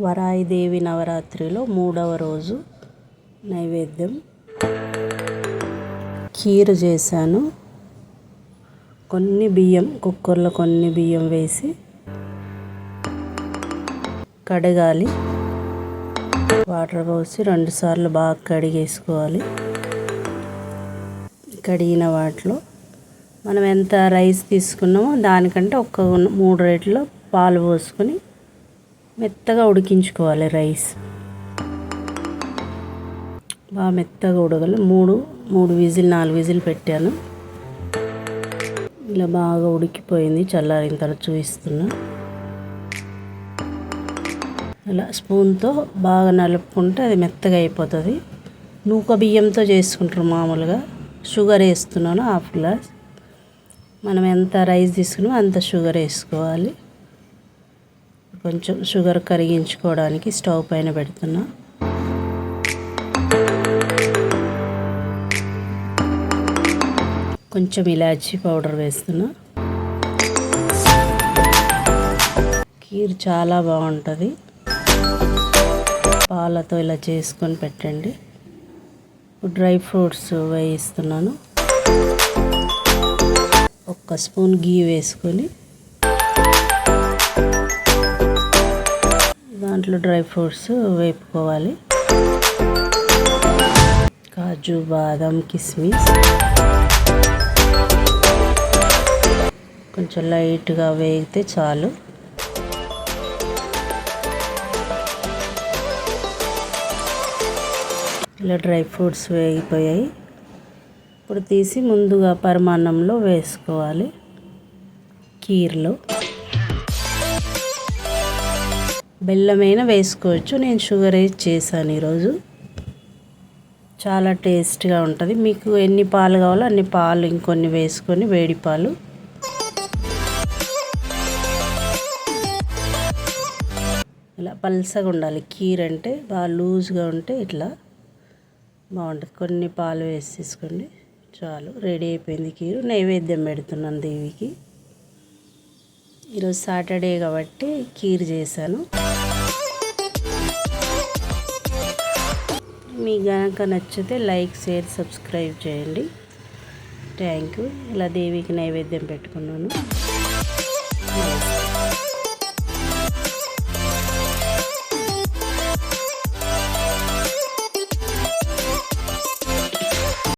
వరాయిదేవి నవరాత్రిలో మూడవ రోజు నైవేద్యం కీరు చేశాను. కొన్ని బియ్యం కుక్కర్లో కొన్ని బియ్యం వేసి కడగాలి. వాటర్ పోసి రెండుసార్లు బాగా కడిగేసుకోవాలి. కడిగిన వాటిలో మనం ఎంత రైస్ తీసుకున్నామో దానికంటే ఒక్క మూడు రేట్లో పాలు పోసుకొని మెత్తగా ఉడికించుకోవాలి రైస్. బాగా మెత్తగా ఉడగాలి మూడు మూడు విజిల్ నాలుగు విజిల్ పెట్టాను. ఇలా బాగా ఉడికిపోయింది. చల్లారిన తర్వాత చూపిస్తున్నా. ఇలా స్పూన్తో బాగా నలుపుకుంటే అది మెత్తగా అయిపోతుంది. నూక బియ్యంతో చేసుకుంటారు మామూలుగా. షుగర్ వేస్తున్నాను హాఫ్ గ్లాస్. మనం ఎంత రైస్ తీసుకున్నామో అంత షుగర్ వేసుకోవాలి. కొంచెం షుగర్ కరిగించుకోవడానికి స్టవ్ పైన పెడుతున్నా. కొంచెం ఇలాచీ పౌడర్ వేస్తున్నా. కీర్ చాలా బాగుంటుంది. పాలతో ఇలా చేసుకొని పెట్టండి. డ్రై ఫ్రూట్స్ వేయిస్తున్నాను. ఒక్క స్పూన్ గీ వేసుకొని దాంట్లో డ్రై ఫ్రూట్స్ వేపుకోవాలి. కాజు బాదం కిస్మిస్. కొంచెం లైట్గా వేగితే చాలు. ఇలా డ్రై ఫ్రూట్స్ వేగిపోయాయి. ఇప్పుడు తీసి ముందుగా పరిమాణంలో వేసుకోవాలి. కీర్లో. బెల్లమైనా వేసుకోవచ్చు. నేను షుగర్ వేసి చేశాను ఈరోజు. చాలా టేస్ట్గా ఉంటుంది. మీకు ఎన్ని పాలు కావాలో అన్ని పాలు ఇంకొన్ని వేసుకొని వేడి పాలు. ఇలా పల్సగా ఉండాలి. కీర్ అంటే బాగా లూజ్గా ఉంటే ఇట్లా బాగుంటుంది. కొన్ని పాలు వేసి తీసుకోండి చాలు. రెడీ అయిపోయింది కీరు. నైవేద్యం పెడుతున్నాను దేవికి. ఈరోజు సాటర్డే కాబట్టి కీర్ చేశాను. మీకు కనుక నచ్చితే లైక్ షేర్ సబ్స్క్రైబ్ చేయండి. Thank you. ఇలా దేవికి నైవేద్యం పెట్టుకున్నాను.